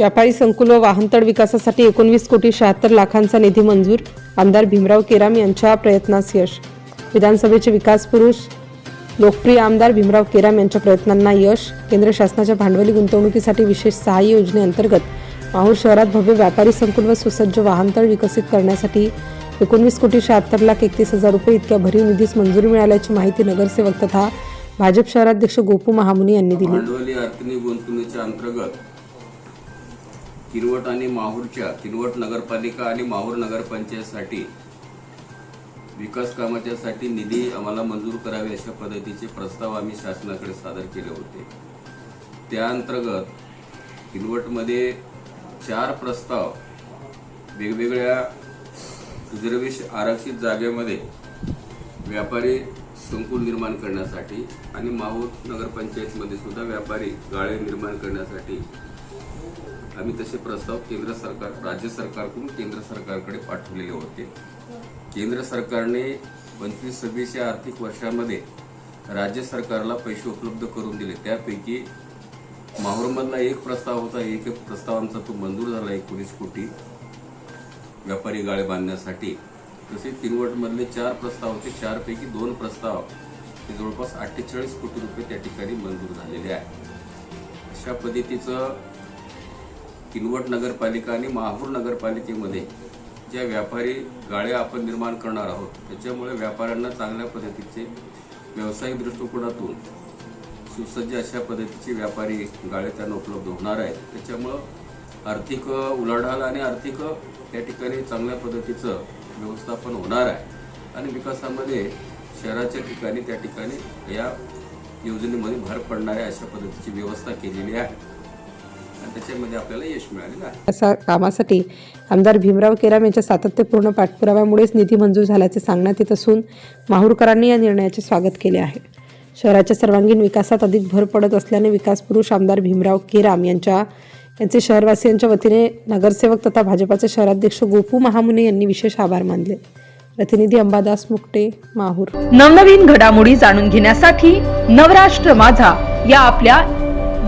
व्यापारी संकुल व वाहनतळ विकासासाठी एकोणवीस कोटी शहात्तर लाखांचा निधी मंजूर. आमदार भीमराव केराम यांच्या प्रयत्नास यश. विधानसभेचे विकास पुरुष लोकप्रिय आमदार भीमराव केराम यांच्या प्रयत्नांना यश. केंद्र शासनाच्या भांडवली गुंतवणुकीसाठी विशेष सहाय्य योजनेअंतर्गत माहूर शहरात भव्य व्यापारी संकुल व सुसज्ज वाहनतळ विकसित करण्यासाठी एकोणवीस कोटी शहात्तर लाख एकतीस हजार रुपये इतक्या भरीव निधीस मंजुरी मिळाल्याची माहिती नगरसेवक तथा भाजप शहराध्यक्ष गोपू महामुनी यांनी दिली. भांडवली गुंतवणुकीच्या अंतर्गत किनवट आणि माहूरच्या किनवट नगरपालिका आणि माहूर नगरपंचायतसाठी विकास कामाच्यासाठी निधी आम्हाला मंजूर करावे अशा पद्धतीचे प्रस्ताव आम्ही शासनाकडे सादर केले होते. त्या अंतर्गत किनवटमध्ये चार प्रस्ताव वेगवेगळ्या रिझर्वेश आरक्षित जागेमध्ये व्यापारी संकुल निर्माण करण्यासाठी आणि माहूर नगरपंचायतमध्ये सुद्धा व्यापारी गाळे निर्माण करण्यासाठी आम्ही तसे प्रस्ताव केंद्र सरकार राज्य सरकारकडून केंद्र सरकारकडे पाठवलेले होते. केंद्र सरकारने पंचवीस सव्वीस या आर्थिक वर्षामध्ये राज्य सरकारला पैसे उपलब्ध करून दिले. त्यापैकी माहूरमधला एक प्रस्ताव होता एक प्रस्ताव आमचा तो मंजूर झाला एकोणीस कोटी व्यापारी गाळे बांधण्यासाठी. तसे किनवटमधले चार प्रस्ताव होते चारपैकी दोन प्रस्ताव हे जवळपास अठ्ठेचाळीस कोटी रुपये त्या ठिकाणी मंजूर झालेले आहे अशा पद्धतीचं किनवट नगरपालिका आणि माहूर नगरपालिकेमध्ये ज्या व्यापारी गाळ्या आपण निर्माण करणार आहोत त्याच्यामुळे व्यापाऱ्यांना चांगल्या पद्धतीचे व्यावसायिक दृष्टिकोनातून सुसज्ज अशा पद्धतीचे व्यापारी गाळे त्यांना उपलब्ध होणार आहेत. त्याच्यामुळं आर्थिक उलाढाल आणि आर्थिक त्या ठिकाणी चांगल्या पद्धतीचं व्यवस्थापन होणार आहे. आणि विकासामध्ये शहराच्या ठिकाणी त्या ठिकाणी या योजनेमध्ये भर पडणाऱ्या अशा पद्धतीची व्यवस्था केलेली आहे. त्याच्यामध्ये आपल्याला यश मिळालेलं आहे. असा कामासाठी आमदार भीमराव केराम यांच्या सातत्यपूर्ण पाठपुराव्यामुळेच निधी मंजूर झाल्याचे सांगण्यात येत असून माहूरकरांनी या निर्णयाचे स्वागत केले आहे. शहराच्या सर्वांगीण विकासात अधिक भर पडत असल्याने विकास पुरुष आमदार भीमराव केराम यांच्या यांचे शहरवासियांच्या वतीने नगरसेवक तथा भाजपाचे शहराध्यक्ष गोपू महामुने यांनी विशेष आभार मानले. प्रतिनिधी अंबादास मुकटे माहूर. नवनवीन घडामोडी जाणून घेण्यासाठी नवराष्ट्र माझा या आपल्या